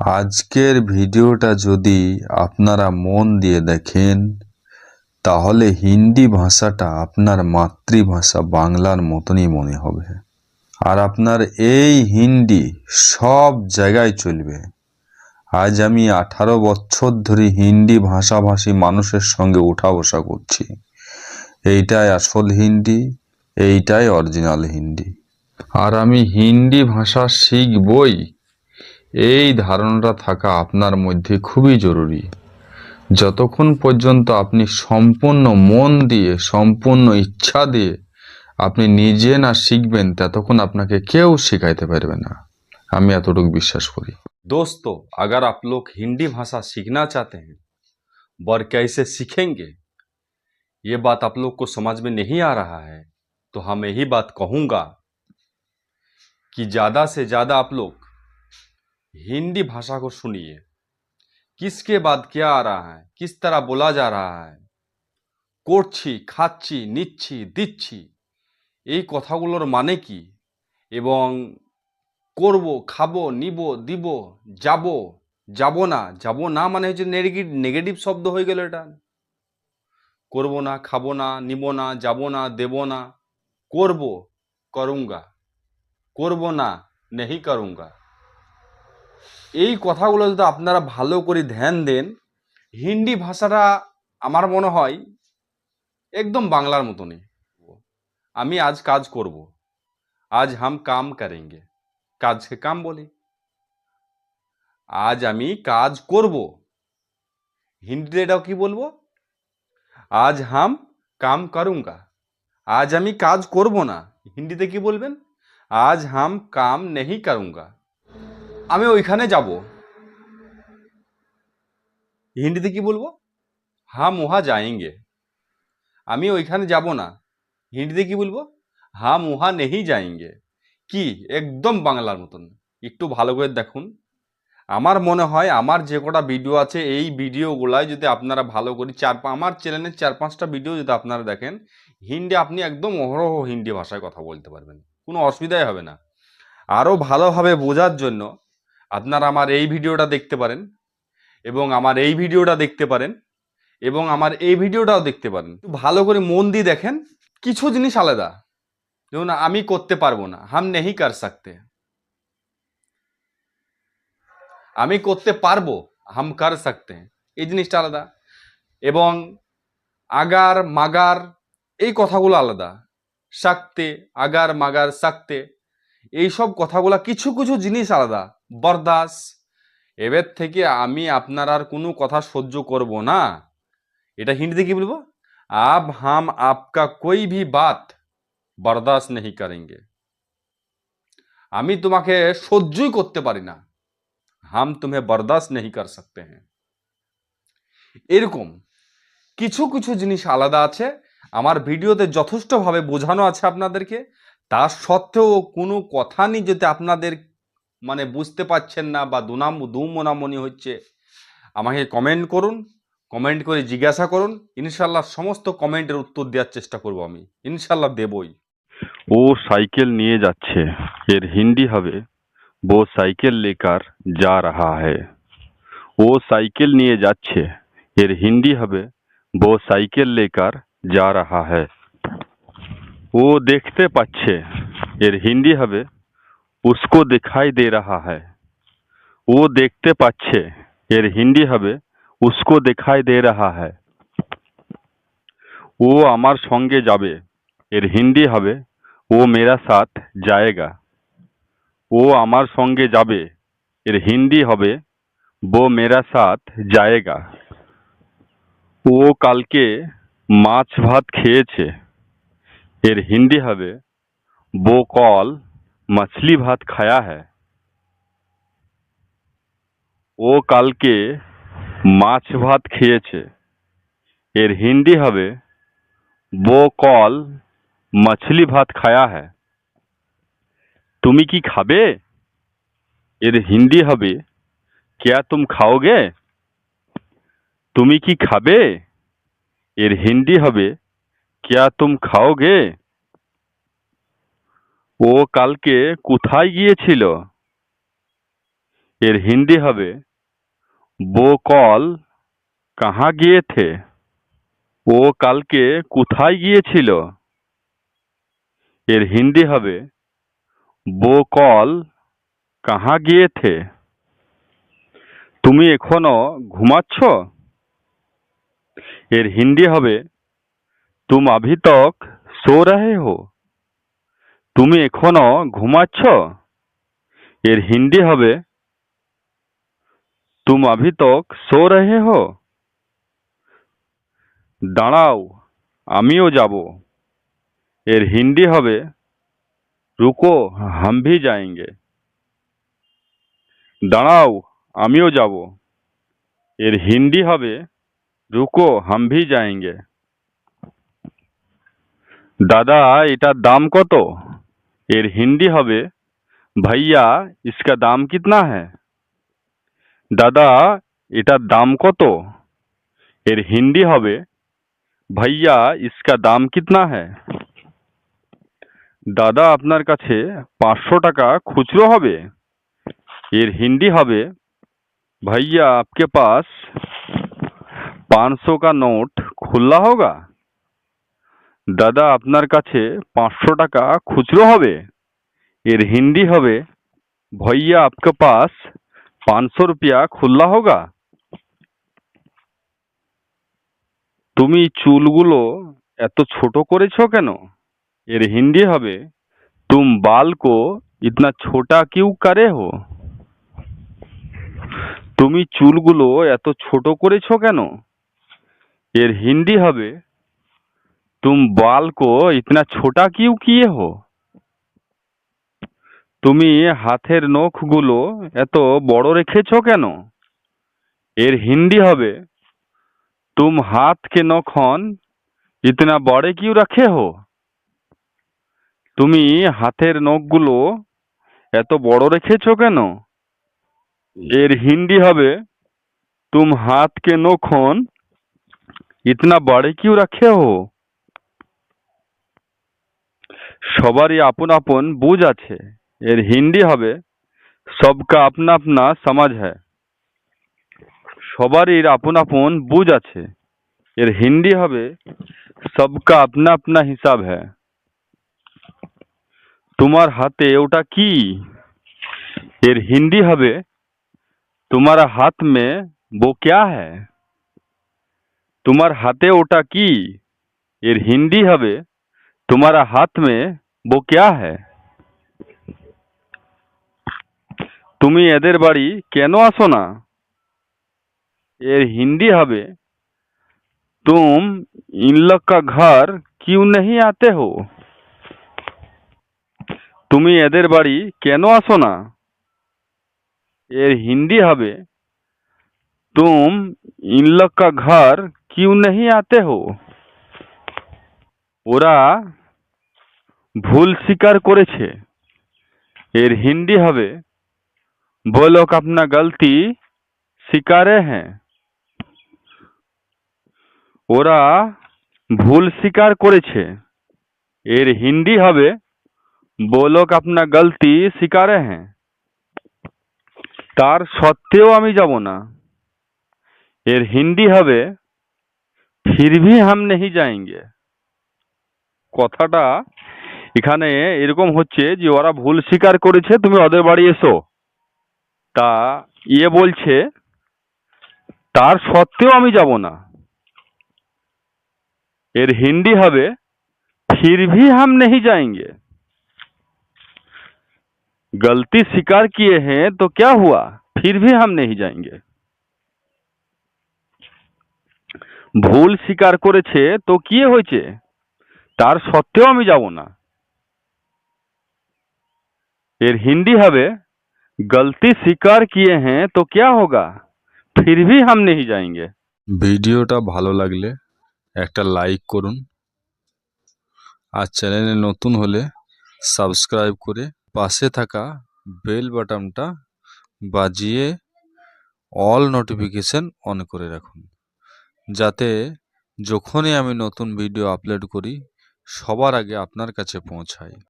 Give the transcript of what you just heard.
আজকের ভিডিওটা যদি আপনারা মন দিয়ে দেখেন, তাহলে হিন্দি ভাষাটা আপনার মাতৃভাষা বাংলার মতনই মনে হবে। আর আপনার এই হিন্দি সব জায়গায় চলবে। আজ আমি আঠারো বছর ধরে হিন্দি ভাষাভাষী মানুষের সঙ্গে উঠা বসা করছি। এইটাই আসল হিন্দি, এইটাই অরিজিনাল হিন্দি। আর আমি হিন্দি ভাষা শিখবই। এই ধারণাটা থাকা আপনার মধ্যে খুবই জরুরি যতক্ষণ পর্যন্ত আপনি সম্পূর্ণ মন দিয়ে সম্পূর্ণ ইচ্ছা দিয়ে আপনি নিজে না শিখবেন ততক্ষণ আপনাকে কেউ শেখাইতে পারবে না আমি এতটুকু বিশ্বাস করি दोस्तों अगर आप लोग हिंदी भाषा सीखना चाहते हैं और कैसे सीखेंगे ये बात आप लोग को समझ में नहीं आ रहा है तो हम यही बात कहूँगा कि ज़्यादा से ज़्यादा आप लोग हिंदी भाषा को सुनिए किसके बाद क्या आ रहा है किस तरह बोला जा रहा है করছি খাচ্ছি নিচ্ছি দিচ্ছি এই কথাগুলোর মানে কি এবং করব খাবো নিব দিব যাব যাব না যাব না মানে হচ্ছে নেগেটিভ নেগেটিভ শব্দ হয়ে গেল এটা করব না খাবো না নিব না যাব না দেব না করব করুঙ্গা করব না নেহি করুঙ্গা এই কথাগুলো যদি আপনারা ভালো করে ধ্যান দেন, হিন্দি ভাষাটা আমার মনে হয় একদম বাংলার মতনই। আমি আজ কাজ করব। আজ হাম কাম করেঙ্গে। কাজকে কাম বলি? আজ আমি কাজ করব। হিন্দিতে এটাও কি বলব? আজ হাম কাম করুঙ্গা। আজ আমি কাজ করব না। হিন্দিতে কি বলবেন? আজ হাম কাম নেহি করুঙ্গা। আমি ওইখানে যাব। হিন্দিতে কি বলব? হাম ওহা যায়েঙ্গে। আমি ওইখানে যাব না। হিন্দিতে কি বলব? হাম ওহা নেহি যায়েঙ্গে। কি? একদম বাংলার মতন। একটু ভালো করে দেখুন। আমার মনে হয় আমার যে কটা ভিডিও আছে, এই ভিডিওগুলাই যদি আপনারা ভালো করে চার আমার চ্যানেলের চার পাঁচটা ভিডিও যদি আপনারা দেখেন, হিন্দি আপনি একদম অহরহ হিন্দি ভাষায় কথা বলতে পারবেন। কোনো অসুবিধাই হবে না। আরও ভালোভাবে বোঝার জন্য আপনারা আমার এই ভিডিওটা দেখতে পারেন এবং আমার এই ভিডিওটা দেখতে পারেন এবং আমার এই ভিডিওটাও দেখতে পারেন। ভালো করে মন দিয়ে দেখেন, কিছু জিনিস আলাদা। যেমন আমি করতে পারব না। হাম নেহি কার সকতে। আমি করতে পারব, হাম কার সকতে। এই জিনিসটা আলাদা। এবং আগার মাগার, এই কথাগুলো আলাদা। সাকতে, আগার মাগার, সাকতে। এইসব কথাগুলো কিছু কিছু জিনিস আলাদা। বরদাস, এবার থেকে আমি আপনার আর কোনো কথা সহ্য করব না। এটা হিন্দিতে কি বলব? আব হাম আপকা কোই ভি বাত বরদাস্ত নেই করেঙ্গে। আমি তোমাকে সহ্যই করতে পারি না। হাম তুমি বরদাস্ত নেই কর সকতে হ্যাঁ। এরকম কিছু কিছু জিনিস আলাদা আছে। আমার ভিডিওতে যথেষ্টভাবে বোঝানো আছে আপনাদেরকে। তা সত্ত্বেও কোনো কথা নিয়ে যদি আপনাদের মানে বুঝতে পাচ্ছেন না বা দুনাম, দুমোনামনি হচ্ছে, আমাকে কমেন্ট করুন কমেন্ট করে জিজ্ঞাসা করুন ইনশাল্লাহ সমস্ত কমেন্টের উত্তর দেওয়ার চেষ্টা করব আমি ইনশাল্লাহ দেবই। ও সাইকেল নিয়ে যাচ্ছে, এর হিন্দি হবে, বো সাইকেল লেকার যা রাহা হে ও সাইকেল নিয়ে যাচ্ছে, এর হিন্দি হবে, বো সাইকেল লেকার যা রাহা হে ও দেখতে পাচ্ছে, এর হিন্দি হবে उसको दिखाई दे रहा है ও দেখতে পাচ্ছে এর হিন্দি হবে उसको दिखाई दे रहा है ও আমার সঙ্গে যাবে এর হিন্দি হবে ও মেরা সাথ জায়েগা ও আমার সঙ্গে যাবে এর হিন্দি হবে वो मेरा साथ जाएगा ও কালকে মাছ ভাত খেয়েছে এর হিন্দি হবে वो कल मछली भात खाया है ও কালকে মাছ ভাত খেয়েছে এর হিন্দি হবে वो कल मछली भात खाया है তুমি কি খাবে এর হিন্দি হবে क्या तुम खाओगे তুমি কি খাবে এর হিন্দি হবে क्या तुम खाओगे ও কালকে কোথায় গিয়েছিল? এর হিন্দি হবে, বো কল কাহা গিয়ে থে ও কালকে কোথায় গিয়েছিল? এর হিন্দি হবে, বো কল কাহা গিয়ে থে তুমি এখনও ঘুমাচ্ছ? এর হিন্দি হবে, তুম আভিতক সো রহে হো? তুমি এখনও ঘুমাচ্ছ? এর হিন্দি হবে, তুম আভি তক সো রহে হো? দাঁড়াও, আমিও যাব। এর হিন্দি হবে, রুকো হামভি যায়েঙ্গে। দাঁড়াও, আমিও যাব। এর হিন্দি হবে, রুকো হামভি যায়েঙ্গে। দাদা, এটার দাম কত? এর হিন্দি হবে ভাইয়া ইসকা দাম কিতনা है দাদা এটার দাম কত এর হিন্দি হবে ভাইয়া ইসকা দাম কিতনা है দাদা আপনার কাছে পাঁচশো টাকা খুচরো হবে এর হিন্দি হবে भैया आपके पास पाँच सौ का नोट खुला होगा দাদা, আপনার কাছে পাঁচশো টাকা খুচরো হবে? এর হিন্দি হবে, ভইয়া, আপকে পাস পাঁচশো রুপিয়া খুল্লা হোগা? তুমি চুলগুলো এত ছোট করেছ কেন? এর হিন্দি হবে, তুম বাল কো ইতনা ছোটা কিউ কারে হো? তুমি চুলগুলো এত ছোট করেছ কেন? এর হিন্দি হবে तुम बाल को इतना छोटा क्यों किए हो তুমি হাতের নখগুলো এত বড় রেখেছো কেন এর হিন্দি হবে तुम हाथ के नखन इतना बड़े क्यों रखे हो তুমি হাতের নখগুলো এত বড় রেখেছো কেন এর হিন্দি হবে तुम हाथ के नखन इतना बड़े क्यों रखे हो সবারই আপন আপন বুঝ আছে। এর হিন্দি হবে, সবকা আপনা আপনা সমাজ হ্যাঁ সবারই আপন আপন বুঝ আছে। এর হিন্দি হবে, সবকা আপনা আপনা হিসাব হ্যাঁ তোমার হাতে ওটা কি? এর হিন্দি হবে, তোমার হাত মে বো ক্যা হ্যাঁ তোমার হাতে ওটা কি? এর হিন্দি হবে तुम्हारा हाथ में वो क्या है তুমি এদের বাড়ি কেন আসো না এর হিন্দি হবে तुम इन लोग का घर क्यों नहीं आते हो তুমি এদের বাড়ি কেন আসো না এর হিন্দি হবে तुम इन लोग का घर क्यों नहीं आते हो ওরা ভুল স্বীকার করেছে এর হিন্দি হবে वो लोग अपना गलती स्वीकारे हैं ওরা ভুল স্বীকার করেছে এর হিন্দি হবে वो लोग अपना गलती स्वीकारे हैं তার সত্ত্বেও আমি যাব না এর হিন্দি হবে ফির ভি হাম নেহি যায়েঙ্গে কথাটা এখানে এরকম হচ্ছে যে ওরা ভুল স্বীকার করেছে তুমি ওদের বাড়ি এসো তা ইয়ে বলছে তার সত্ত্বেও আমি যাব না এর হিন্দি হবে फिर भी हम नहीं जाएंगे गलती स्वीकार किए हैं तो क्या हुआ फिर भी हम नहीं जाएंगे ভুল স্বীকার করেছে তো কি হয়েছে তার সত্ত্বেও আমি যাব না এর হিন্দি হবে গলতি স্বীকার কিয়ে হ্যাঁ তো ক্যা হোগা ফির ভি হাম নেহি যাएंगे ভিডিওটা ভালো লাগলে একটা লাইক করুন আর চ্যানেলে নতুন হলে সাবস্ক্রাইব করে পাশে থাকা বেল বাটনটা বাজিয়ে অল নোটিফিকেশান অন করে রাখুন যাতে যখনই আমি নতুন ভিডিও আপলোড করি সবার আগে আপনার কাছে পৌঁছায়